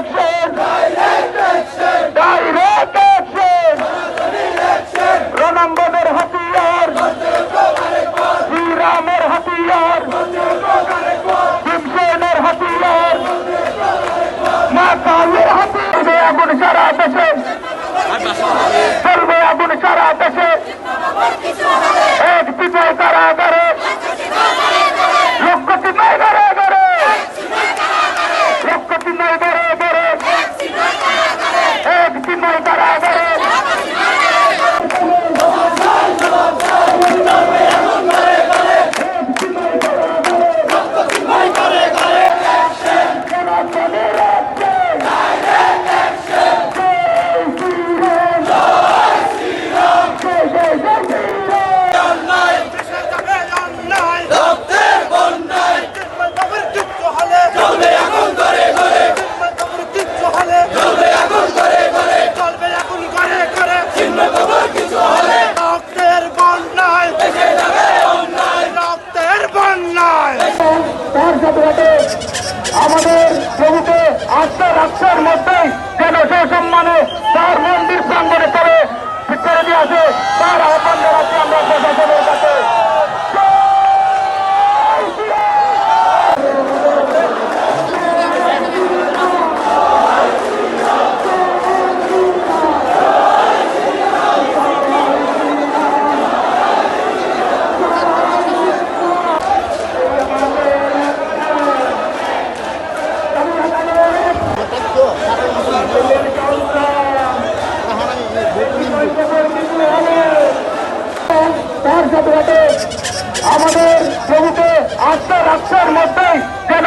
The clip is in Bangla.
action! Direct action! Direct action! রণাম্বদের হাতিয়ার শ্রীরামের হাতিয়ার শিবসেনের হাতিয়ার মা কালীর হাতিয়ার আগুন সারা দেশে cabeça do তার সাথে সাথে আমাদের প্রভুকে আস্থা রাখসার মধ্যেই। যেন